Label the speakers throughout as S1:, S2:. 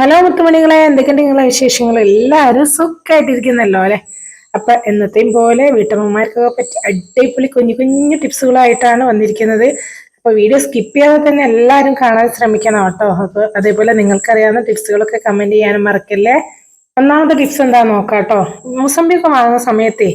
S1: Hello മുത്തുമണികളെ എന്തൊക്കെയുണ്ട് നിങ്ങളെ വിശേഷങ്ങൾ? എല്ലാവരും സുഖമായിട്ടിരിക്കുന്നല്ലോ അല്ലേ? അപ്പൊ എന്നത്തെയും പോലെ വീട്ടമ്മമാർക്കൊക്കെ പറ്റി അടിപൊളി കുഞ്ഞു കുഞ്ഞു ടിപ്സുകളായിട്ടാണ് വന്നിരിക്കുന്നത്. അപ്പൊ വീഡിയോ സ്കിപ്പ് ചെയ്യാതെ തന്നെ എല്ലാവരും കാണാൻ ശ്രമിക്കണം കേട്ടോ. അപ്പൊ അതേപോലെ നിങ്ങൾക്കറിയാവുന്ന ടിപ്സുകളൊക്കെ കമന്റ് ചെയ്യാനും മറക്കല്ലേ? ഒന്നാമത്തെ ടിപ്സ് എന്താ നോക്കാം കേട്ടോ മൂസമ്പിയൊക്കെ വാങ്ങുന്ന സമയത്തേ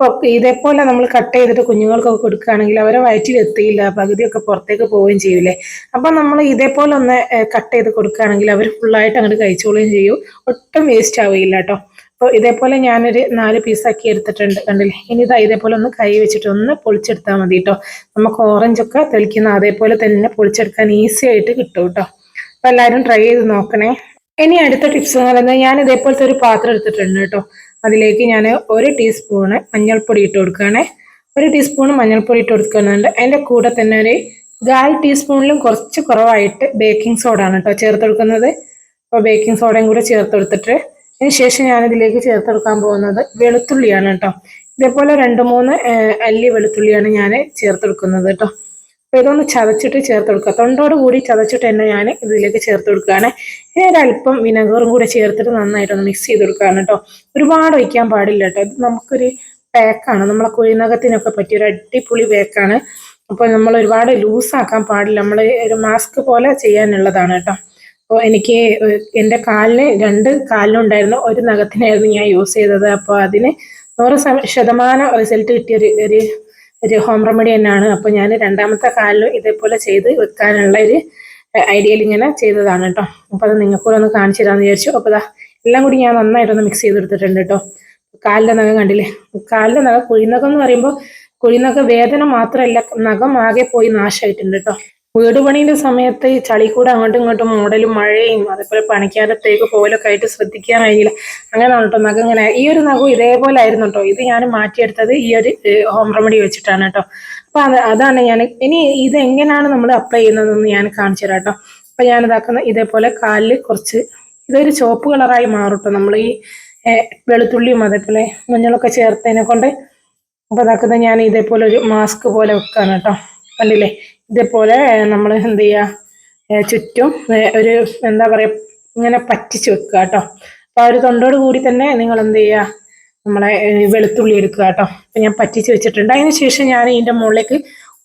S1: അപ്പോൾ ഇതേപോലെ നമ്മൾ കട്ട് ചെയ്തിട്ട് കുഞ്ഞുങ്ങൾക്കൊക്കെ കൊടുക്കുകയാണെങ്കിൽ അവരെ വയറ്റിൽ എത്തിയില്ല പകുതിയൊക്കെ പുറത്തേക്ക് പോവുകയും ചെയ്യൂലേ. അപ്പോൾ നമ്മൾ ഇതേപോലെ ഒന്ന് കട്ട് ചെയ്ത് കൊടുക്കുകയാണെങ്കിൽ അവർ ഫുള്ളായിട്ട് അങ്ങോട്ട് കഴിച്ചോളുകയും ചെയ്യും. ഒട്ടും വേസ്റ്റ് ആവുകയില്ല കേട്ടോ. അപ്പോൾ ഇതേപോലെ ഞാനൊരു നാല് പീസാക്കി എടുത്തിട്ടുണ്ട് കണ്ടില്ലേ? ഇനി ഇതാ ഇതേപോലെ ഒന്ന് കൈ വെച്ചിട്ട് ഒന്ന് പൊളിച്ചെടുത്താൽ മതി കേട്ടോ. നമുക്ക് ഓറഞ്ചൊക്കെ തെളിക്കുന്ന അതേപോലെ തന്നെ പൊളിച്ചെടുക്കാൻ ഈസി ആയിട്ട് കിട്ടും കേട്ടോ. അപ്പോൾ എല്ലാവരും ട്രൈ ചെയ്ത് നോക്കണേ. ഇനി അടുത്ത ടിപ്സ് എന്ന് പറയുന്നത് ഞാൻ ഇതേപോലത്തെ ഒരു പാത്രം എടുത്തിട്ടുണ്ട് കേട്ടോ. അതിലേക്ക് ഞാൻ ഒരു ടീസ്പൂണ് മഞ്ഞൾപ്പൊടി ഇട്ട് കൊടുക്കുകയാണേ. ഒരു ടീസ്പൂൺ മഞ്ഞൾപ്പൊടി ഇട്ട് കൊടുക്കുന്നുണ്ട്. അതിന്റെ കൂടെ തന്നെ ഒരു കാൽ ടീസ്പൂണിലും കുറച്ച് കുറവായിട്ട് ബേക്കിംഗ് സോഡ ആണ് കേട്ടോ ചേർത്ത് കൊടുക്കുന്നത്. അപ്പോൾ ബേക്കിംഗ് സോഡയും കൂടെ ചേർത്ത് കൊടുത്തിട്ട് അതിന് ശേഷം ഞാനിതിലേക്ക് ചേർത്ത് കൊടുക്കാൻ പോകുന്നത് വെളുത്തുള്ളിയാണ് കേട്ടോ. ഇതേപോലെ രണ്ട് മൂന്ന് അല്ലി വെളുത്തുള്ളിയാണ് ഞാൻ ചേർത്ത് കൊടുക്കുന്നത് കേട്ടോ. അപ്പോൾ ഇതൊന്ന് ചതച്ചിട്ട് ചേർത്ത് കൊടുക്കുക. തൊണ്ടോട് കൂടി ചതച്ചിട്ട് തന്നെ ഞാൻ ഇതിലേക്ക് ചേർത്ത് കൊടുക്കുകയാണ്. ഒരല്പം വിനഗറും കൂടെ ചേർത്തിട്ട് നന്നായിട്ടൊന്ന് മിക്സ് ചെയ്ത് കൊടുക്കുകയാണ് കേട്ടോ. ഒരുപാട് ഒഴിക്കാൻ പാടില്ല കേട്ടോ. ഇത് നമുക്കൊരു പാക്കാണ് നമ്മളെ കുഴിനകത്തിനൊക്കെ പറ്റിയ ഒരു അടിപൊളി പാക്കാണ് അപ്പോൾ നമ്മൾ ഒരുപാട് ലൂസാക്കാൻ പാടില്ല. നമ്മൾ ഒരു മാസ്ക് പോലെ ചെയ്യാനുള്ളതാണ് കേട്ടോ. അപ്പോൾ എനിക്ക് എന്റെ കാലിന് രണ്ട് കാലിനുണ്ടായിരുന്നു ഒരു നഖത്തിനായിരുന്നു ഞാൻ യൂസ് ചെയ്തത്. അപ്പോൾ അതിന് നൂറ് ശതമാനം റിസൾട്ട് കിട്ടിയ ഒരു ഹോം റെമഡി തന്നെയാണ്. അപ്പോൾ ഞാൻ രണ്ടാമത്തെ കാലിലും ഇതേപോലെ ചെയ്ത് വെക്കാനുള്ള ഒരു ഐഡിയയിൽ ഇങ്ങനെ ചെയ്തതാണ് കേട്ടോ അപ്പോൾ അത് നിങ്ങൾക്കൂടെ ഒന്ന് കാണിച്ചു തരാമെന്ന് വിചാരിച്ചു. അപ്പോൾ അതാ എല്ലാം കൂടി ഞാൻ നന്നായിട്ടൊന്ന് മിക്സ് ചെയ്തെടുത്തിട്ടുണ്ട് കേട്ടോ കാലിന്റെ നഖം കണ്ടില്ലേ? കാലിന്റെ നഖം കുഴിനഖം എന്ന് പറയുമ്പോൾ കുഴിനഖ വേദന മാത്രമല്ല നഖം ആകെ പോയി നാശമായിട്ടുണ്ട് കേട്ടോ വീട് പണിയുടെ സമയത്ത് ഈ ചളി കൂടെ അങ്ങോട്ടും ഇങ്ങോട്ടും മൂടലും മഴയും അതേപോലെ പണിക്കാരത്തേക്ക് പോലൊക്കെ ആയിട്ട് ശ്രദ്ധിക്കാനായില്ല. അങ്ങനെ കേട്ടോ നഖം ഇങ്ങനെ. ഈ ഒരു നഖം ഇതേപോലെ ആയിരുന്നു കേട്ടോ. ഇത് ഞാൻ മാറ്റിയെടുത്തത് ഈ ഒരു ഹോം റെമഡി വെച്ചിട്ടാണ് കേട്ടോ. അപ്പൊ അത് അതാണ് ഞാൻ ഇനി ഇത് എങ്ങനെയാണ് നമ്മൾ അപ്ലൈ ചെയ്യുന്നതെന്ന് ഞാൻ കാണിച്ചു തരാം കേട്ടോ. അപ്പൊ ഞാൻ ഇതാക്കുന്ന ഇതേപോലെ കാലിൽ കുറച്ച് ഇതൊരു ചുവപ്പ് കളറായി മാറും കേട്ടോ. നമ്മൾ ഈ വെളുത്തുള്ളിയും അതേപോലെ മഞ്ഞളൊക്കെ ചേർത്തതിനെ കൊണ്ട്. അപ്പൊ ഇതാക്കുന്നത് ഞാൻ ഇതേപോലെ ഒരു മാസ്ക് പോലെ വെക്കാണ് കേട്ടോ. കണ്ടില്ലേ? ഇതേപോലെ നമ്മൾ എന്ത് ചെയ്യുക ചുറ്റും ഒരു എന്താ പറയുക ഇങ്ങനെ പറ്റിച്ച് വെക്കുക കേട്ടോ. അപ്പോൾ ആ ഒരു തൊണ്ടോട് കൂടി തന്നെ നിങ്ങൾ എന്ത് ചെയ്യുക നമ്മളെ വെളുത്തുള്ളി എടുക്കുക കേട്ടോ. അപ്പം ഞാൻ പറ്റിച്ച് വെച്ചിട്ടുണ്ട്. അതിന് ശേഷം ഞാൻ ഇതിന്റെ മുകളിലേക്ക്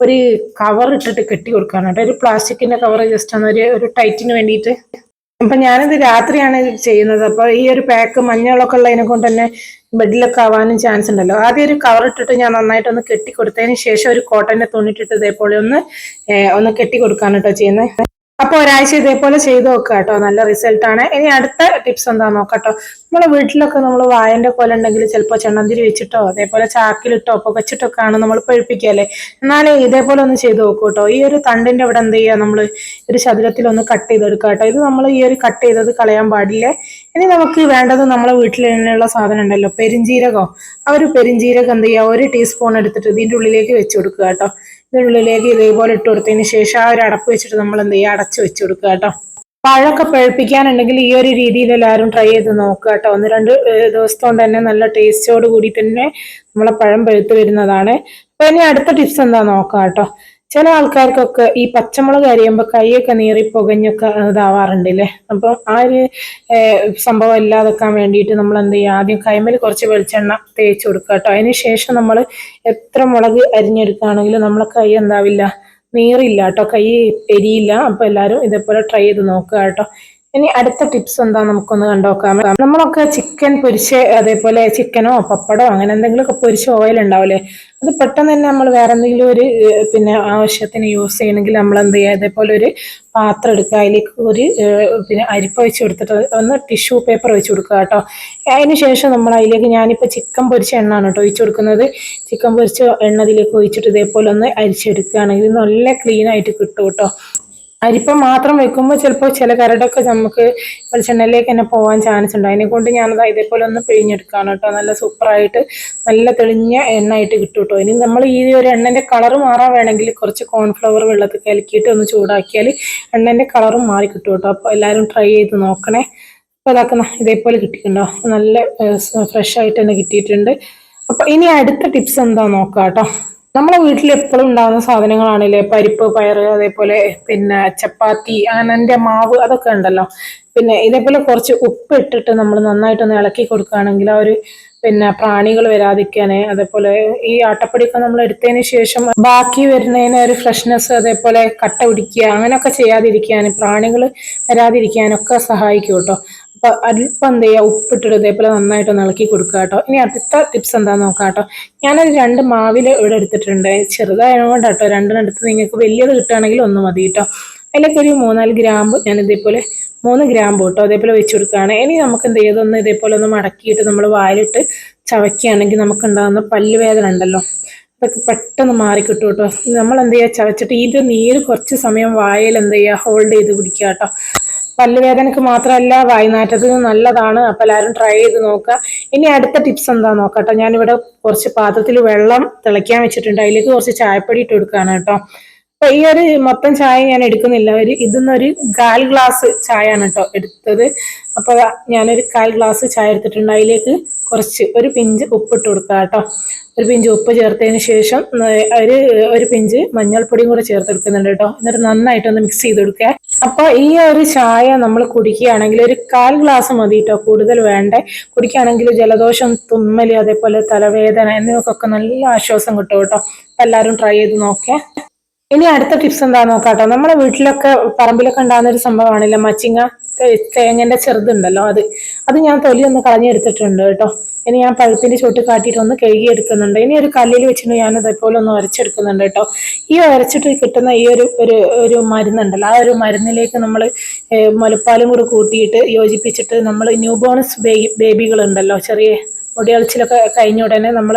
S1: ഒരു കവർ ഇട്ടിട്ട് കെട്ടി കൊടുക്കുകയാണ് കേട്ടോ. ഒരു പ്ലാസ്റ്റിക്കിന്റെ കവർ ജസ്റ്റ് ഒന്ന് ഒരു ടൈറ്റിന് വേണ്ടിയിട്ട് അപ്പൊ ഞാനിത് രാത്രിയാണ് ചെയ്യുന്നത്. അപ്പൊ ഈ ഒരു പാക്ക് മഞ്ഞളൊക്കെ ഉള്ളതിനെ കൊണ്ട് തന്നെ ബെഡിലൊക്കെ ആവാനും ചാൻസ് ഉണ്ടല്ലോ. ആദ്യം ഒരു കവർ ഇട്ടിട്ട് ഞാൻ നന്നായിട്ടൊന്ന് കെട്ടി കൊടുത്തതിന് ശേഷം ഒരു കോട്ടന്റെ തുണിട്ടിട്ട് ഇതേപോലെ ഒന്ന് ഒന്ന് കെട്ടി കൊടുക്കാണ് കേട്ടോ ചെയ്യുന്നത്. അപ്പോൾ ഒരാഴ്ച ഇതേപോലെ ചെയ്ത് നോക്കുക കേട്ടോ. നല്ല റിസൾട്ടാണ് ഇനി അടുത്ത ടിപ്സ് എന്താ നോക്കട്ടോ നമ്മളെ വീട്ടിലൊക്കെ നമ്മൾ വായന്റെ കൊല ഉണ്ടെങ്കിൽ ചിലപ്പോൾ ചെണ്ണന്തിരി വെച്ചിട്ടോ അതേപോലെ ചാക്കിലിട്ടോ പുകച്ചിട്ടൊക്കെ ആണ് നമ്മൾ പഴുപ്പിക്കല്ലേ എന്നാലേ ഇതേപോലെ ഒന്ന് ചെയ്ത് നോക്കൂ കേട്ടോ. ഈ ഒരു തണ്ടിന്റെ ഇവിടെ എന്ത് ചെയ്യുക നമ്മൾ? ഒരു ശതിരത്തിൽ ഒന്ന് കട്ട് ചെയ്തെടുക്കുക കേട്ടോ. ഇത് നമ്മൾ ഈ ഒരു കട്ട് ചെയ്തത് കളയാൻ പാടില്ലേ? ഇനി നമുക്ക് വേണ്ടത് നമ്മളെ വീട്ടിൽ തന്നെയുള്ള സാധനം ഉണ്ടല്ലോ. പെരിഞ്ചീരകോ. ആ ഒരു പെരിഞ്ചീരകം എന്ത് ചെയ്യുക? ഒരു ടീസ്പൂൺ എടുത്തിട്ട് ഇതിന്റെ ഉള്ളിലേക്ക് വെച്ച് കൊടുക്കുക കേട്ടോ. ഇതിനുള്ളിലേക്ക് ഇതേപോലെ ഇട്ട് കൊടുത്തതിന് ശേഷം ആ ഒരു അടപ്പ് വെച്ചിട്ട് നമ്മൾ എന്ത് ചെയ്യുക? അടച്ചു വെച്ച് കൊടുക്കുക കേട്ടോ. പഴമൊക്കെ പഴുപ്പിക്കാനുണ്ടെങ്കിൽ ഈ ഒരു രീതിയിൽ എല്ലാവരും ട്രൈ ചെയ്ത് നോക്കുക കേട്ടോ. ഒന്ന് രണ്ട് ദിവസം കൊണ്ട് തന്നെ നല്ല ടേസ്റ്റോട് കൂടി തന്നെ നമ്മളെ പഴം പഴുത്ത് വരുന്നതാണ്. അപ്പൊ ഇനി അടുത്ത ടിപ്സ് എന്താ നോക്കാം കേട്ടോ. ചില ആൾക്കാർക്കൊക്കെ ഈ പച്ചമുളക് അരിയുമ്പോൾ കൈയൊക്കെ നീറി പുകഞ്ഞൊക്കെ ഇതാവാറുണ്ട് അല്ലേ അപ്പം ആ ഒരു സംഭവം ഇല്ലാതെക്കാൻ വേണ്ടിയിട്ട് നമ്മൾ എന്ത് ചെയ്യുക? ആദ്യം കൈമൽ കുറച്ച് വെളിച്ചെണ്ണ തേച്ച് കൊടുക്കുക കേട്ടോ. അതിന് ശേഷം നമ്മൾ എത്ര മുളക് അരിഞ്ഞെടുക്കുകയാണെങ്കിലും നമ്മളെ കൈ എന്താവില്ല? നീറില്ല കേട്ടോ. കൈ എരിയില്ല. അപ്പോൾ എല്ലാവരും ഇതേപോലെ ട്രൈ ചെയ്ത് നോക്കുക കേട്ടോ. ഇനി അടുത്ത ടിപ്സ് എന്താ നമുക്കൊന്ന് കണ്ടോക്കാം നമ്മളൊക്കെ ചിക്കൻ പൊരിച്ച് അതേപോലെ ചിക്കനോ പപ്പടോ അങ്ങനെ എന്തെങ്കിലുമൊക്കെ പൊരിച്ച് ഓയിൽ ഉണ്ടാവില്ലേ അത് പെട്ടെന്ന് തന്നെ നമ്മൾ വേറെ എന്തെങ്കിലും ഒരു പിന്നെ ആവശ്യത്തിന് യൂസ് ചെയ്യണമെങ്കിൽ നമ്മൾ എന്ത് ചെയ്യുക? അതേപോലെ ഒരു പാത്രം എടുക്കുക. അതിലേക്ക് ഒരു പിന്നെ അരിപ്പ വെച്ച് കൊടുത്തിട്ട് ഒന്ന് ടിഷ്യൂ പേപ്പർ വെച്ച് കൊടുക്കുക കേട്ടോ. അതിന് ശേഷം നമ്മൾ അതിലേക്ക് ഞാനിപ്പോൾ ചിക്കൻ പൊരിച്ച എണ്ണയാണ് കേട്ടോ ഒഴിച്ചു കൊടുക്കുന്നത്. ചിക്കൻ പൊരിച്ച എണ്ണ അതിലേക്ക് ഒഴിച്ചിട്ട് ഇതേപോലെ ഒന്ന് അരിച്ചെടുക്കുകയാണെങ്കിൽ നല്ല ക്ലീൻ ആയിട്ട് കിട്ടും കേട്ടോ. അരിപ്പ മാത്രം വെക്കുമ്പോൾ ചിലപ്പോൾ ചില കരടൊക്കെ നമുക്ക് വെളിച്ചെണ്ണയിലേക്ക് തന്നെ പോകാൻ ചാൻസ് ഉണ്ട്. അതിനെ കൊണ്ട് ഞാനത് ഇതേപോലെ ഒന്ന് പിഴിഞ്ഞെടുക്കുകയാണ് കേട്ടോ. നല്ല സൂപ്പറായിട്ട് നല്ല തെളിഞ്ഞ എണ്ണ ആയിട്ട് കിട്ടും കേട്ടോ. ഇനി നമ്മൾ ഈ ഒരു എണ്ണന്റെ കളർ മാറാൻ വേണമെങ്കിൽ കുറച്ച് കോൺഫ്ലവർ വെള്ളത്തിൽ കലക്കിയിട്ട് ഒന്ന് ചൂടാക്കിയാൽ എണ്ണന്റെ കളറും മാറി കിട്ടും കേട്ടോ. അപ്പോൾ എല്ലാവരും ട്രൈ ചെയ്ത് നോക്കണേ. അപ്പോൾ അതാക്കുന്ന ഇതേപോലെ കിട്ടിയിട്ടുണ്ടോ നല്ല ഫ്രഷ് ആയിട്ട് തന്നെ കിട്ടിയിട്ടുണ്ട്. അപ്പോൾ ഇനി അടുത്ത ടിപ്സ് എന്താ നോക്കാം കേട്ടോ. നമ്മളെ വീട്ടിൽ എപ്പോഴും ഉണ്ടാകുന്ന സാധനങ്ങളാണല്ലേ? പരിപ്പ് പയർ അതേപോലെ പിന്നെ ചപ്പാത്തി അങ്ങനെ മാവ് അതൊക്കെ ഉണ്ടല്ലോ. പിന്നെ ഇതേപോലെ കുറച്ച് ഉപ്പ് ഇട്ടിട്ട് നമ്മൾ നന്നായിട്ടൊന്ന് ഇളക്കി കൊടുക്കുകയാണെങ്കിൽ ആ ഒരു പിന്നെ പ്രാണികൾ വരാതിരിക്കാന് അതേപോലെ ഈ ആട്ടപ്പൊടിയൊക്കെ നമ്മൾ എടുത്തതിന് ശേഷം ബാക്കി വരുന്നതിന് ഒരു ഫ്രഷ്നെസ് അതേപോലെ കട്ട പിടിക്കുക അങ്ങനെയൊക്കെ ചെയ്യാതിരിക്കാൻ പ്രാണികൾ വരാതിരിക്കാനൊക്കെ സഹായിക്കും കേട്ടോ. അല്പം എന്ത് ചെയ്യുക ഉപ്പിട്ടിട്ട് ഇതേപോലെ നന്നായിട്ട് ഇളക്കി കൊടുക്കുക കേട്ടോ. ഇനി അടുത്ത ടിപ്സ് എന്താന്ന് നോക്കാം കേട്ടോ. ഞാനൊരു രണ്ട് മാവിൽ ഇവിടെ എടുത്തിട്ടുണ്ട്. ചെറുതായതുകൊണ്ട് കേട്ടോ രണ്ടിനടുത്ത് നിങ്ങൾക്ക് വലിയത് കിട്ടുകയാണെങ്കിൽ ഒന്ന് മതി കേട്ടോ. അതിലേക്ക് ഒരു മൂന്നാൽ ഗ്രാമ്പ് ഞാൻ ഇതേപോലെ മൂന്ന് ഗ്രാമ്പ് കേട്ടോ അതേപോലെ വെച്ച് കൊടുക്കുകയാണ്. ഇനി നമുക്ക് എന്ത് ചെയ്തൊന്ന് ഇതേപോലെ ഒന്ന് മടക്കിയിട്ട് നമ്മൾ വായിലിട്ട് ചവയ്ക്കുകയാണെങ്കിൽ നമുക്ക് ഉണ്ടാകുന്ന പല്ലുവേദന ഉണ്ടല്ലോ. അതൊക്കെ പെട്ടെന്ന് മാറിക്കിട്ടും കേട്ടോ. നമ്മൾ എന്ത് ചെയ്യുക ചവച്ചിട്ട് ഇതിന്റെ നീര് കുറച്ച് സമയം വായിൽ എന്ത് ചെയ്യുക ഹോൾഡ് ചെയ്ത് പിടിക്കുക കേട്ടോ. പല്ലുവേദനക്ക് മാത്രമല്ല വായ്നാറ്റത്തിന് നല്ലതാണ്. അപ്പം എല്ലാവരും ട്രൈ ചെയ്ത് നോക്കുക. ഇനി അടുത്ത ടിപ്സ് എന്താ നോക്കട്ടോ? ഞാനിവിടെ കുറച്ച് പാത്രത്തിൽ വെള്ളം തിളയ്ക്കാൻ വെച്ചിട്ടുണ്ട്. അതിലേക്ക് കുറച്ച് ചായപ്പൊടി ഇട്ട് കൊടുക്കുകയാണ് കേട്ടോ. അപ്പൊ ഈ ഒരു മൊത്തം ചായ ഞാൻ എടുക്കുന്നില്ല. ഒരു ഇതിന്നൊരു കാൽ ഗ്ലാസ് ചായ ആണ് കേട്ടോ എടുത്തത്. അപ്പൊ ഞാനൊരു കാൽ ഗ്ലാസ് ചായ എടുത്തിട്ടുണ്ട്. അതിലേക്ക് കുറച്ച് ഒരു പിഞ്ച് ഉപ്പിട്ട് കൊടുക്കുക കേട്ടോ. ഒരു പിഞ്ച് ഉപ്പ് ചേർത്തതിന് ശേഷം ഒരു ഒരു പിഞ്ച് മഞ്ഞൾപ്പൊടിയും കൂടെ ചേർത്തെടുക്കുന്നുണ്ട് കേട്ടോ. എന്നിട്ട് നന്നായിട്ടൊന്ന് മിക്സ് ചെയ്ത് കൊടുക്കുക അപ്പൊ ഈ ഒരു ചായ നമ്മൾ കുടിക്കുകയാണെങ്കിൽ ഒരു കാൽ ഗ്ലാസ് മതി കേട്ടോ. കൂടുതൽ വേണ്ടേ. കുടിക്കുകയാണെങ്കിൽ ജലദോഷം തുമ്മൽ അതേപോലെ തലവേദന എന്നിവക്കൊക്കെ നല്ല ആശ്വാസം കിട്ടും കേട്ടോ. എല്ലാവരും ട്രൈ ചെയ്ത് നോക്കേ ഇനി അടുത്ത ടിപ്സ് എന്താ നോക്കാട്ടോ. നമ്മുടെ വീട്ടിലൊക്കെ പറമ്പിലൊക്കെ ഉണ്ടാകുന്ന ഒരു സംഭവമാണല്ലോ മച്ചിങ്ങ തേങ്ങന്റെ ചെറുതുണ്ടല്ലോ അത്. അത് ഞാൻ തൊലി ഒന്ന് കളഞ്ഞെടുത്തിട്ടുണ്ട് കേട്ടോ. ഇനി ഞാൻ പഴുത്തിന്റെ ചുട്ട് കാട്ടിയിട്ട് ഒന്ന് കഴുകി എടുക്കുന്നുണ്ട് ഇനി ഒരു കല്ലിൽ വെച്ചിട്ട് ഞാൻ ഇതേപോലെ ഒന്ന് വരച്ചെടുക്കുന്നുണ്ട് കേട്ടോ. ഈ വരച്ചിട്ട് കിട്ടുന്ന ഈ ഒരു ഒരു ഒരു മരുന്നുണ്ടല്ലോ ആ ഒരു മരുന്നിലേക്ക് നമ്മൾ മുലപ്പാലും കൂടി കൂട്ടിയിട്ട് യോജിപ്പിച്ചിട്ട് നമ്മൾ ന്യൂ ബോണസ് ബേബി ബേബികളുണ്ടല്ലോ ചെറിയ മുടിയളിച്ചിലൊക്കെ കഴിഞ്ഞ ഉടനെ നമ്മൾ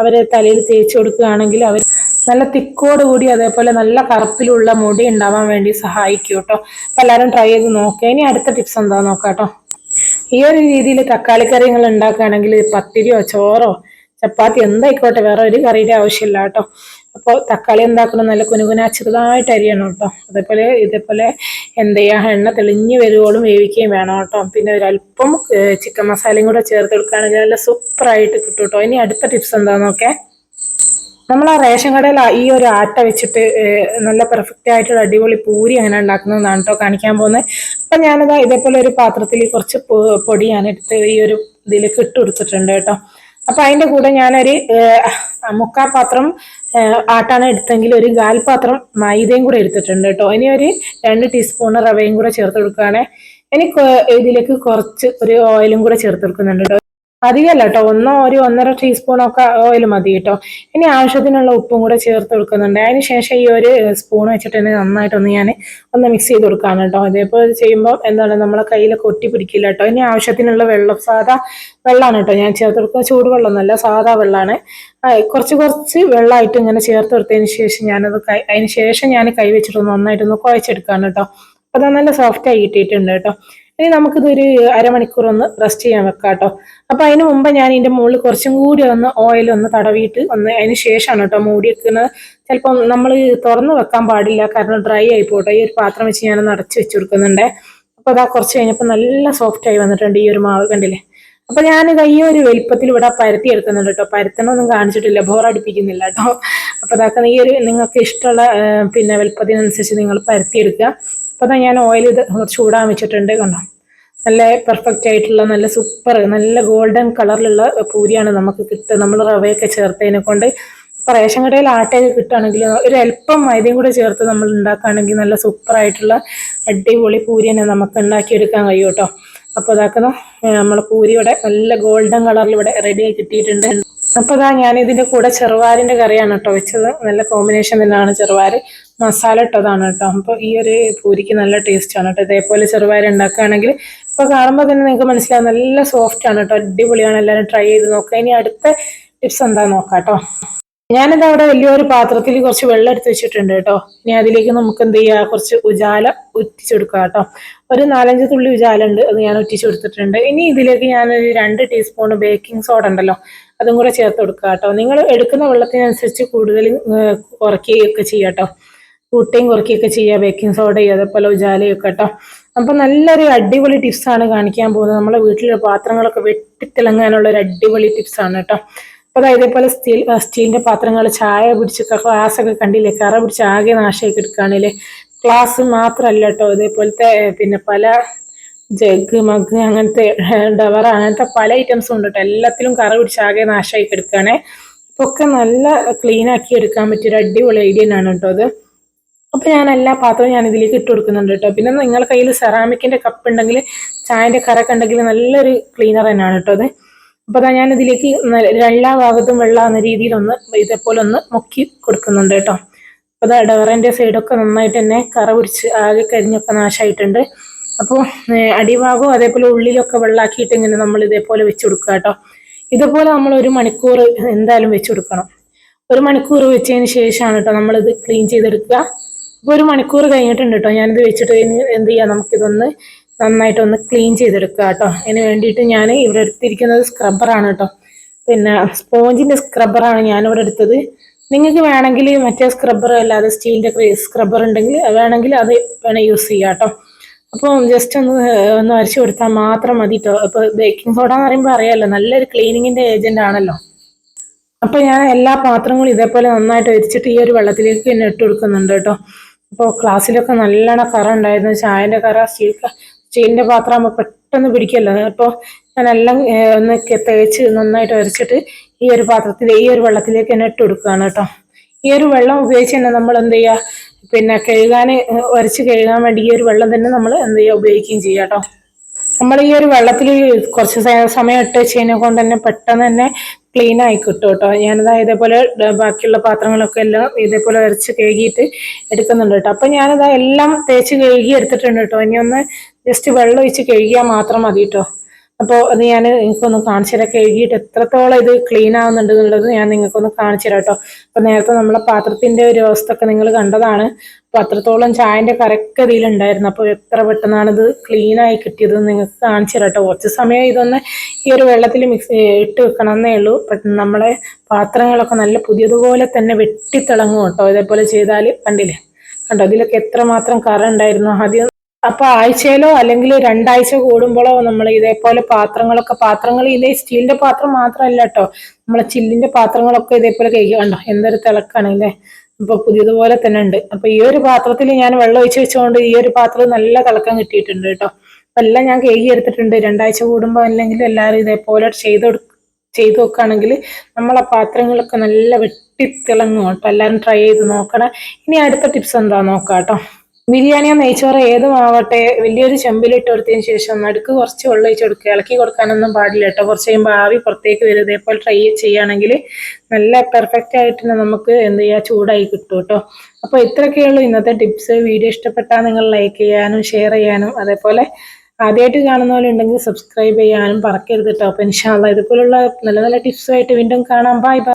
S1: അവരെ തലയിൽ തേച്ച് കൊടുക്കുകയാണെങ്കിൽ അവർ നല്ല തിക്കോട് കൂടി അതേപോലെ നല്ല കറുപ്പിലുള്ള മുടി ഉണ്ടാവാൻ വേണ്ടി സഹായിക്കും കേട്ടോ അപ്പൊ എല്ലാവരും ട്രൈ ചെയ്ത് നോക്കുക ഇനി അടുത്ത ടിപ്സ് എന്താ നോക്കാം ഈ ഒരു രീതിയിൽ തക്കാളി കറികൾ ഉണ്ടാക്കുകയാണെങ്കിൽ പത്തിരിയോ ചോറോ ചപ്പാത്തി എന്തായിക്കോട്ടെ വേറെ ഒരു കറിയുടെ ആവശ്യമില്ല കേട്ടോ അപ്പോൾ തക്കാളി എന്താക്കണം നല്ല കുനുകുന ചെറുതായിട്ട് അരിയണം കേട്ടോ അതേപോലെ ഇതേപോലെ എന്ത് ചെയ്യുക എണ്ണ തെളിഞ്ഞു വരുവോളും വേവിക്കുകയും വേണം കേട്ടോ പിന്നെ ഒരല്പം ചിക്കൻ മസാലയും കൂടെ ചേർത്ത് കൊടുക്കുകയാണെങ്കിൽ നല്ല സൂപ്പറായിട്ട് കിട്ടും കേട്ടോ ഇനി അടുത്ത ടിപ്സ് എന്താണെന്നൊക്കെ നമ്മൾ ആ റേഷൻ കടയിൽ ഈ ഒരു ആട്ട വെച്ചിട്ട് നല്ല പെർഫെക്റ്റ് ആയിട്ടുള്ള അടിപൊളി പൂരി അങ്ങനെ ഉണ്ടാക്കുന്നതാണ് കേട്ടോ കാണിക്കാൻ പോകുന്നത് അപ്പം ഞാനത് ഇതേപോലെ ഒരു പാത്രത്തിൽ കുറച്ച് പൊടി ഞാൻ എടുത്ത് ഈ ഒരു ഇതിലേക്ക് ഇട്ട് കൊടുത്തിട്ടുണ്ട് കേട്ടോ അപ്പം അതിന്റെ കൂടെ ഞാനൊരു മുക്കാ പാത്രം ആട്ടാണ് എടുത്തെങ്കിൽ ഒരു കാൽ പാത്രം മൈദയും കൂടെ എടുത്തിട്ടുണ്ട് കേട്ടോ ഇനി ഒരു രണ്ട് ടീസ്പൂൺ റവയും കൂടെ ചേർത്ത് കൊടുക്കുകയാണെ ഇനി ഇതിലേക്ക് കുറച്ച് ഒരു ഓയിലും കൂടെ ചേർത്ത് കൊടുക്കുന്നുണ്ട് കേട്ടോ അധികമല്ല കേട്ടോ. ഒന്നോ ഒരു ഒന്നര ടീസ്പൂണൊക്കെ ഓയിൽ മതി കേട്ടോ. ഇനി ആവശ്യത്തിനുള്ള ഉപ്പും കൂടെ ചേർത്ത് കൊടുക്കുന്നുണ്ട്. അതിന് ശേഷം ഈ ഒരു സ്പൂൺ വെച്ചിട്ട് തന്നെ നന്നായിട്ടൊന്ന് ഞാൻ ഒന്ന് മിക്സ് ചെയ്ത് കൊടുക്കാൻ കേട്ടോ. അതേപോലെ ചെയ്യുമ്പോൾ എന്താണ് നമ്മളെ കയ്യിലൊക്കെ കൊട്ടി പിടിക്കില്ല കേട്ടോ. ഇനി ആവശ്യത്തിനുള്ള വെള്ളം സാധാ വെള്ളമാണ് കേട്ടോ ഞാൻ ചേർത്ത് കൊടുക്കുന്നത്. ചൂടുവെള്ളമൊന്നുമല്ല സാധാ വെള്ളമാണ് കുറച്ച് കുറച്ച് വെള്ളമായിട്ട് ഇങ്ങനെ ചേർത്ത് കൊടുത്തതിന് ശേഷം ഞാനത് കൈ അതിന് ശേഷം ഞാൻ കൈ വെച്ചിട്ടൊന്ന് നന്നായിട്ടൊന്ന് കുഴച്ചെടുക്കാൻ കേട്ടോ. അപ്പോൾ നല്ല സോഫ്റ്റായി കിട്ടിയിട്ടുണ്ട് കേട്ടോ. ഇനി നമുക്കിതൊരു അരമണിക്കൂർ ഒന്ന് റെസ്റ്റ് ചെയ്യാൻ വെക്കാം കേട്ടോ അപ്പൊ അതിന് മുമ്പ് ഞാൻ ഇതിന്റെ മുകളിൽ കുറച്ചും കൂടി ഒന്ന് ഓയിൽ ഒന്ന് തടവിയിട്ട് ഒന്ന് അതിന് ശേഷമാണ് കേട്ടോ മൂടി വെക്കുന്നത് ചിലപ്പം നമ്മൾ തുറന്ന് വെക്കാൻ പാടില്ല കാരണം ഡ്രൈ ആയി പോട്ടെ. ഈ ഒരു പാത്രം വെച്ച് ഞാനൊന്ന് അടച്ച് വെച്ച് കൊടുക്കുന്നുണ്ട്. അപ്പൊ അതാ കുറച്ച് കഴിഞ്ഞപ്പോൾ നല്ല സോഫ്റ്റ് ആയി വന്നിട്ടുണ്ട് ഈ ഒരു മാവ് കണ്ടില്ലേ? അപ്പൊ ഞാനിത് ഈ ഒരു വലിപ്പത്തിൽ ഇവിടെ പരത്തി എടുക്കുന്നുണ്ട് കേട്ടോ. പരത്തണമൊന്നും കാണിച്ചിട്ടില്ല ബോറടിപ്പിക്കുന്നില്ല കേട്ടോ. അപ്പൊ അതാക്കുന്ന ഈ ഒരു നിങ്ങൾക്ക് ഇഷ്ടമുള്ള പിന്നെ വലിപ്പത്തിനനുസരിച്ച് നിങ്ങൾ പരത്തി എടുക്കുക. അപ്പോൾ ഞാൻ ഓയിൽ ഇത് ചൂടാൻ വെച്ചിട്ടുണ്ട് കണ്ടോ? നല്ല പെർഫെക്റ്റ് ആയിട്ടുള്ള നല്ല സൂപ്പർ നല്ല ഗോൾഡൻ കളറിലുള്ള പൂരിയാണ് നമുക്ക് കിട്ടുക. നമ്മൾ റവയൊക്കെ ചേർത്തതിനെ കൊണ്ട് റേഷൻ കടയിൽ ആട്ടയൊക്കെ കിട്ടുകയാണെങ്കിൽ ഒരു അല്പം മൈദയും കൂടെ ചേർത്ത് നമ്മൾ ഉണ്ടാക്കുകയാണെങ്കിൽ നല്ല സൂപ്പർ ആയിട്ടുള്ള അടിപൊളി പൂരി തന്നെ നമുക്ക് ഉണ്ടാക്കിയെടുക്കാൻ കഴിയും കേട്ടോ അപ്പോൾ ഇതാക്കുന്ന നമ്മളെ പൂരിയുടെ നല്ല ഗോൾഡൻ കളറിൽ ഇവിടെ റെഡിയായി കിട്ടിയിട്ടുണ്ട്. അപ്പോൾ ഇതാ ഞാൻ ഇതിന്റെ കൂടെ ചെറുവാരിന്റെ കറിയാണ് കേട്ടോ വെച്ചത്. നല്ല കോമ്പിനേഷൻ തന്നെയാണ് ചെറുവാര്. മസാല ഇട്ടതാണ് കേട്ടോ. അപ്പോൾ ഈ ഒരു പൂരിക്ക് നല്ല ടേസ്റ്റാണ് കേട്ടോ. ഇതേപോലെ ചെറുവാര് ഉണ്ടാക്കുകയാണെങ്കിൽ ഇപ്പോൾ കാണുമ്പോൾ തന്നെ നിങ്ങൾക്ക് മനസ്സിലാവും. നല്ല സോഫ്റ്റ് ആണ് കേട്ടോ അടിപൊളിയാണ്. എല്ലാവരും ട്രൈ ചെയ്ത് നോക്കുക ഇനി അടുത്ത ടിപ്സ് എന്താ നോക്കാം കേട്ടോ ഞാനിത് അവിടെ വലിയൊരു പാത്രത്തിൽ കുറച്ച് വെള്ളം എടുത്ത് വെച്ചിട്ടുണ്ട് കേട്ടോ ഇനി അതിലേക്ക് നമുക്ക് എന്ത് ചെയ്യുക കുറച്ച് ഉജാല ഉറ്റിച്ചെടുക്കുക കേട്ടോ ഒരു നാലഞ്ച് തുള്ളി ഉജാല ഉണ്ട് അത് ഞാൻ ഉറ്റിച്ചെടുത്തിട്ടുണ്ട് ഇനി ഇതിലേക്ക് ഞാനൊരു രണ്ട് ടീസ്പൂൺ ബേക്കിംഗ് സോഡ ഉണ്ടല്ലോ അതും കൂടെ ചേർത്ത് കൊടുക്കുക കേട്ടോ നിങ്ങൾ എടുക്കുന്ന വെള്ളത്തിനനുസരിച്ച് കൂടുതൽ കുറയ്ക്കുകയൊക്കെ ചെയ്യാം കേട്ടോ കൂട്ടയും കുറയ്ക്കുകയൊക്കെ ചെയ്യുക ബേക്കിംഗ് സോഡയും അതേപോലെ ഉജാലയൊക്കെ കേട്ടോ അപ്പം നല്ലൊരു അടിപൊളി ടിപ്സ് ആണ് കാണിക്കാൻ പോകുന്നത്. നമ്മളെ വീട്ടിലെ പാത്രങ്ങളൊക്കെ വെട്ടിത്തിളങ്ങാനുള്ള ഒരു അടിപൊളി ടിപ്സ് ആണ് കേട്ടോ. അപ്പോൾ അതായത് ഇതേപോലെ സ്റ്റീൽ സ്റ്റീലിന്റെ പാത്രങ്ങൾ ചായ പിടിച്ചൊക്കെ ഗ്ലാസ്സൊക്കെ കണ്ടില്ലേ? കറ പിടിച്ച് ആകെ നാശമൊക്കെ എടുക്കുകയാണല്ലേ ഗ്ലാസ് മാത്രമല്ല കേട്ടോ. ഇതേപോലത്തെ പിന്നെ പല ജഗ് മഗ് അങ്ങനത്തെ ഡവർ അങ്ങനത്തെ പല ഐറ്റംസും ഉണ്ട് കേട്ടോ എല്ലാത്തിലും കറ പിടിച്ച് ആകെ നാശമായി എടുക്കുകയാണേ. ഒക്കെ നല്ല ക്ലീൻ ആക്കി എടുക്കാൻ പറ്റിയൊരു അടിപൊളി ഐഡിയ ആണ് കേട്ടോ അത്. അപ്പോൾ ഞാൻ എല്ലാ പാത്രവും ഞാൻ ഇതിലേക്ക് ഇട്ട് കൊടുക്കുന്നുണ്ട് കേട്ടോ. പിന്നെ നിങ്ങളുടെ കയ്യിൽ സെറാമിക്കിന്റെ കപ്പ് ഉണ്ടെങ്കിൽ ചായന്റെ കറക്കെ ഉണ്ടെങ്കിൽ നല്ലൊരു ക്ലീനർ തന്നെയാണ് കേട്ടോ അത് അപ്പോൾ അതാ ഞാൻ ഇതിലേക്ക് എല്ലാ ഭാഗത്തും രീതിയിൽ ഒന്ന് ഇതേപോലെ ഒന്ന് മുക്കി കൊടുക്കുന്നുണ്ട് കേട്ടോ. അപ്പോൾ അതാ ഡവറിന്റെ സൈഡൊക്കെ നന്നായിട്ട് തന്നെ കറ പിടിച്ച് ആകെ കരിഞ്ഞൊക്കെ നാശമായിട്ടുണ്ട് അപ്പോൾ അടിഭാഗവും അതേപോലെ ഉള്ളിലൊക്കെ വെള്ളാക്കിയിട്ട് ഇങ്ങനെ നമ്മൾ ഇതേപോലെ വെച്ച് കൊടുക്കുക കേട്ടോ. ഇതുപോലെ നമ്മൾ ഒരു മണിക്കൂർ എന്തായാലും വെച്ച് കൊടുക്കണം. ഒരു മണിക്കൂർ വെച്ചതിന് ശേഷമാണ് കേട്ടോ നമ്മളിത് ക്ലീൻ ചെയ്തെടുക്കുക. അപ്പോൾ ഒരു മണിക്കൂർ കഴിഞ്ഞിട്ടുണ്ട് കേട്ടോ ഞാനിത് വെച്ചിട്ട് ഇനി എന്ത് ചെയ്യാം? നമുക്കിതൊന്ന് നന്നായിട്ടൊന്ന് ക്ലീൻ ചെയ്തെടുക്കുക കേട്ടോ അതിന് വേണ്ടിയിട്ട് ഞാൻ ഇവിടെ എടുത്തിരിക്കുന്നത് സ്ക്രബ്ബറാണ് കേട്ടോ പിന്നെ സ്പോഞ്ചിന്റെ സ്ക്രബ്ബറാണ് ഞാനിവിടെ എടുത്തത്. നിങ്ങൾക്ക് വേണമെങ്കിൽ മറ്റേ സ്ക്രബ്ബർ അല്ലാതെ സ്റ്റീലിന്റെ സ്ക്രബ്ബർ ഉണ്ടെങ്കിൽ വേണമെങ്കിൽ അത് വേണേൽ യൂസ് ചെയ്യാം കേട്ടോ അപ്പോൾ ജസ്റ്റ് ഒന്ന് ഒന്ന് വരച്ചു കൊടുത്താൽ മാത്രം മതി കേട്ടോ അപ്പോൾ ബേക്കിംഗ് സോഡ എന്ന് പറയുമ്പോൾ അറിയാമല്ലോ നല്ലൊരു ക്ലീനിങ്ങിന്റെ ഏജന്റ് ആണല്ലോ. അപ്പോൾ ഞാൻ എല്ലാ പാത്രങ്ങളും ഇതേപോലെ നന്നായിട്ട് വരിച്ചിട്ട് ഈ ഒരു വെള്ളത്തിലേക്ക് തന്നെ ഇട്ട് കൊടുക്കുന്നുണ്ട് കേട്ടോ അപ്പോൾ ക്ലാസ്സിലൊക്കെ നല്ലോണം കറ ഉണ്ടായിരുന്നു ചായന്റെ കറ സ്റ്റീൽ സ്റ്റീലിന്റെ പാത്രം ആകുമ്പോൾ പെട്ടെന്ന് പിടിക്കല്ലോ. അപ്പോൾ ഞാനെല്ലാം ഒന്ന് തേച്ച് നന്നായിട്ട് അരച്ചിട്ട് ഈ ഒരു പാത്രത്തിൽ ഈ ഒരു വെള്ളത്തിലേക്ക് തന്നെ ഇട്ട് കൊടുക്കുകയാണ് കേട്ടോ. ഈ ഒരു വെള്ളം ഉപയോഗിച്ച് തന്നെ നമ്മൾ എന്ത് ചെയ്യുക പിന്നെ കഴുകാൻ ഉരച്ച് കഴുകാൻ വേണ്ടി ഈ ഒരു വെള്ളം തന്നെ നമ്മൾ എന്ത് ചെയ്യുക ഉപയോഗിക്കുകയും ചെയ്യാം കേട്ടോ. നമ്മൾ ഈ ഒരു വെള്ളത്തിൽ കുറച്ച് സമയം ഇട്ട് വെച്ചതിനെ കൊണ്ട് തന്നെ പെട്ടെന്ന് തന്നെ ക്ലീൻ ആയി കിട്ടും കേട്ടോ. ഞാനത് ഇതേപോലെ ബാക്കിയുള്ള പാത്രങ്ങളൊക്കെ എല്ലാം ഇതേപോലെ വരച്ച് കഴുകിയിട്ട് എടുക്കുന്നുണ്ട് കേട്ടോ. അപ്പം ഞാനത് എല്ലാം തേച്ച് കഴുകി എടുത്തിട്ടുണ്ട് കേട്ടോ. ഇനി ഒന്ന് ജസ്റ്റ് വെള്ളം ഒഴിച്ച് കഴുകിയാൽ മാത്രം മതി കേട്ടോ. അപ്പോൾ അത് ഞാൻ നിങ്ങൾക്കൊന്ന് കാണിച്ചു തരാം കഴുകിയിട്ട് എത്രത്തോളം ഇത് ക്ലീൻ ആവുന്നുണ്ട് എന്നുള്ളത് ഞാൻ നിങ്ങൾക്കൊന്ന് കാണിച്ചു തരാം കേട്ടോ അപ്പോൾ നേരത്തെ നമ്മളെ പാത്രത്തിന്റെ ഒരു അവസ്ഥ ഒക്കെ നിങ്ങൾ കണ്ടതാണ്. അപ്പോൾ അത്രത്തോളം ചായന്റെ കറക്റ്റ് ഇതിലുണ്ടായിരുന്നു അപ്പോൾ എത്ര പെട്ടെന്നാണ് ഇത് ക്ലീൻ ആയി കിട്ടിയത് നിങ്ങൾക്ക് കാണിച്ചു തരാം കേട്ടോ കുറച്ച് സമയം ഇതൊന്ന് ഈ ഒരു വെള്ളത്തിൽ മിക്സ് ഇട്ട് വെക്കണം എന്നേ ഉള്ളൂ നമ്മളെ പാത്രങ്ങളൊക്കെ നല്ല പുതിയതുപോലെ തന്നെ വെട്ടിത്തിളങ്ങും കേട്ടോ. ഇതേപോലെ ചെയ്താൽ കണ്ടില്ലേ? കണ്ടോ? ഇതിലൊക്കെ എത്രമാത്രം കറ ഉണ്ടായിരുന്നു? ആദ്യം അപ്പൊ ആഴ്ചയിലോ അല്ലെങ്കിൽ രണ്ടാഴ്ച കൂടുമ്പോഴോ നമ്മൾ ഇതേപോലെ പാത്രങ്ങളൊക്കെ പാത്രങ്ങൾ ഇതേ സ്റ്റീലിന്റെ പാത്രം മാത്രമല്ല കേട്ടോ. നമ്മളെ ചില്ലിന്റെ പാത്രങ്ങളൊക്കെ ഇതേപോലെ കഴിക്കുക കണ്ടോ? എന്തൊരു തിളക്കാണ് അല്ലേ? അപ്പൊ പുതിയതുപോലെ തന്നെ ഉണ്ട്. അപ്പൊ ഈ ഒരു പാത്രത്തിൽ ഞാൻ വെള്ളം ഒഴിച്ച് വെച്ചുകൊണ്ട് ഈ ഒരു പാത്രം നല്ല തിളക്കം കിട്ടിയിട്ടുണ്ട് കേട്ടോ. അപ്പൊ എല്ലാം ഞാൻ കഴുകി എടുത്തിട്ടുണ്ട്. രണ്ടാഴ്ച കൂടുമ്പോ അല്ലെങ്കിൽ എല്ലാവരും ഇതേപോലെ ചെയ്ത് ചെയ്തു നോക്കുകയാണെങ്കിൽ നമ്മളെ പാത്രങ്ങളൊക്കെ നല്ല വെട്ടിത്തിളങ്ങും കേട്ടോ. എല്ലാവരും ട്രൈ ചെയ്ത് നോക്കണം. ഇനി അടുത്ത ടിപ്സ് എന്താ നോക്കാം കേട്ടോ. ബിരിയാണിയോ നെയ്ച്ചോറോ ഏതും ആവട്ടെ വലിയൊരു ചെമ്പിലിട്ട് കൊടുത്തതിന് ശേഷം നടുക്ക് കുറച്ച് വെള്ളം ഒഴിച്ച് കൊടുക്കുക. ഇളക്കി കൊടുക്കാനൊന്നും പാടില്ല കേട്ടോ. കുറച്ച് കഴിയുമ്പോൾ ആവി പുറത്തേക്ക് വരും. ഇതേപോലെ ട്രൈ ചെയ്യുകയാണെങ്കിൽ നല്ല പെർഫെക്റ്റ് ആയിട്ട് നമുക്ക് എന്ത് ചെയ്യുക ചൂടായി കിട്ടും കേട്ടോ. അപ്പോൾ ഇത്രയൊക്കെയുള്ളൂ ഇന്നത്തെ ടിപ്സ് വീഡിയോ ഇഷ്ടപ്പെട്ടാൽ നിങ്ങൾ ലൈക്ക് ചെയ്യാനും ഷെയർ ചെയ്യാനും അതേപോലെ ആദ്യമായിട്ട് കാണുന്നവരുണ്ടെങ്കിൽ സബ്സ്ക്രൈബ് ചെയ്യാനും പറക്കരുത് കേട്ടോ. അപ്പോൾ ഇൻഷാല്ല ഇതുപോലുള്ള നല്ല നല്ല ടിപ്സുമായിട്ട് വീണ്ടും കാണാം. Bye bye